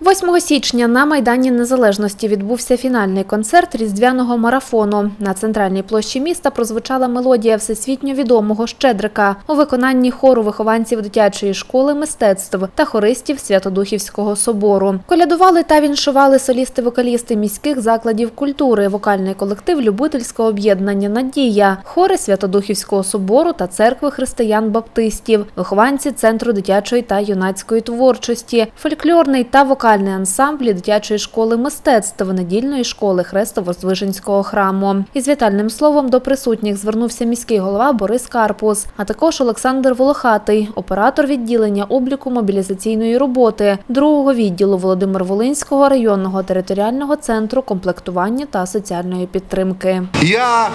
8 січня на Майдані Незалежності відбувся фінальний концерт різдвяного марафону. На центральній площі міста прозвучала мелодія всесвітньо відомого Щедрика у виконанні хору вихованців дитячої школи мистецтв та хористів Святодухівського собору. Колядували та віншували солісти-вокалісти міських закладів культури, вокальний колектив любительського об'єднання Надія, хори Святодухівського собору та церкви християн-баптистів, вихованці центру дитячої та юнацької творчості, фольклорний та вокальний ансамблі дитячої школи мистецтв недільної школи Хрестово-Звиженського храму. Із вітальним словом до присутніх звернувся міський голова Борис Карпус, а також Олександр Волохатий, оператор відділення обліку мобілізаційної роботи, другого відділу Володимир Волинського районного територіального центру комплектування та соціальної підтримки. Я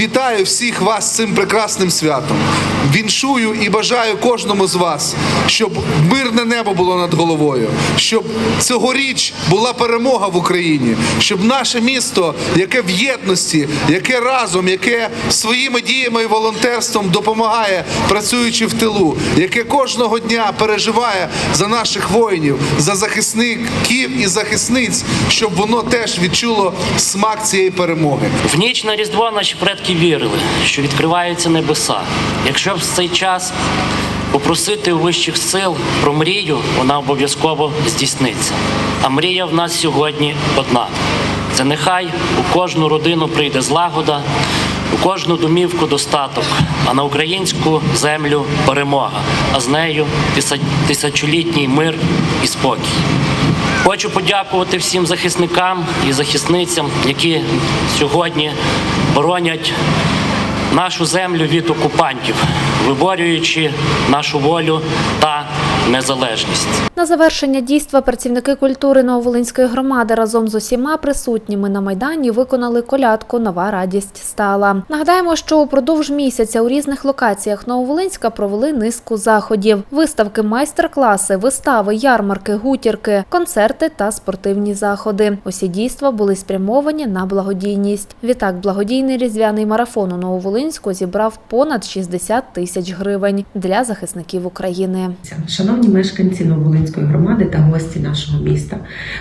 вітаю всіх вас цим прекрасним святом. Віншую і бажаю кожному з вас, щоб мирне небо було над головою, щоб цьогоріч була перемога в Україні, щоб наше місто, яке в єдності, яке разом, яке своїми діями і волонтерством допомагає, працюючи в тилу, яке кожного дня переживає за наших воїнів, за захисників і захисниць, щоб воно теж відчуло смак цієї перемоги. В ніч на Різдво наші предки вірили, що відкриваються небеса. Якщо в цей час попросити у вищих сил про мрію, вона обов'язково здійсниться. А мрія в нас сьогодні одна. Це нехай у кожну родину прийде злагода, у кожну домівку достаток, а на українську землю перемога, а з нею тисячолітній мир і спокій. Хочу подякувати всім захисникам і захисницям, які сьогодні боронять нашу землю від окупантів, виборюючи нашу волю та незалежність. На завершення дійства працівники культури Нововолинської громади разом з усіма присутніми на майдані виконали колядку Нова радість стала. Нагадаємо, що упродовж місяця у різних локаціях Нововолинська провели низку заходів: виставки, майстер-класи, вистави, ярмарки, гутірки, концерти та спортивні заходи. Усі дійства були спрямовані на благодійність. Відтак, благодійний різдвяний марафон у Нововолинську зібрав понад 60 тисяч гривень для захисників України. Шановні мешканці Новолинської громади та гості нашого міста,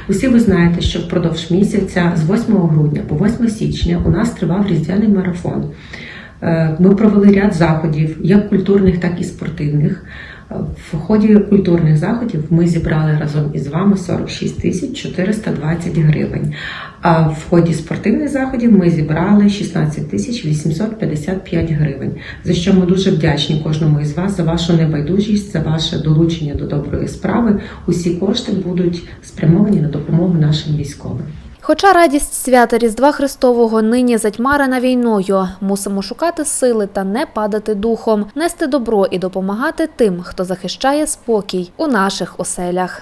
усі ви знаєте, що впродовж місяця з 8 грудня по 8 січня у нас тривав різдвяний марафон. Е, Ми провели ряд заходів, як культурних, так і спортивних. В ході культурних заходів ми зібрали разом із вами 46 тисяч 420 гривень. А в ході спортивних заходів ми зібрали 16 тисяч 855 гривень. За що ми дуже вдячні кожному із вас за вашу небайдужість, за ваше долучення до доброї справи. Усі кошти будуть спрямовані на допомогу нашим військовим. Хоча радість свята Різдва Христового нині затьмарена війною, мусимо шукати сили та не падати духом, нести добро і допомагати тим, хто захищає спокій у наших оселях.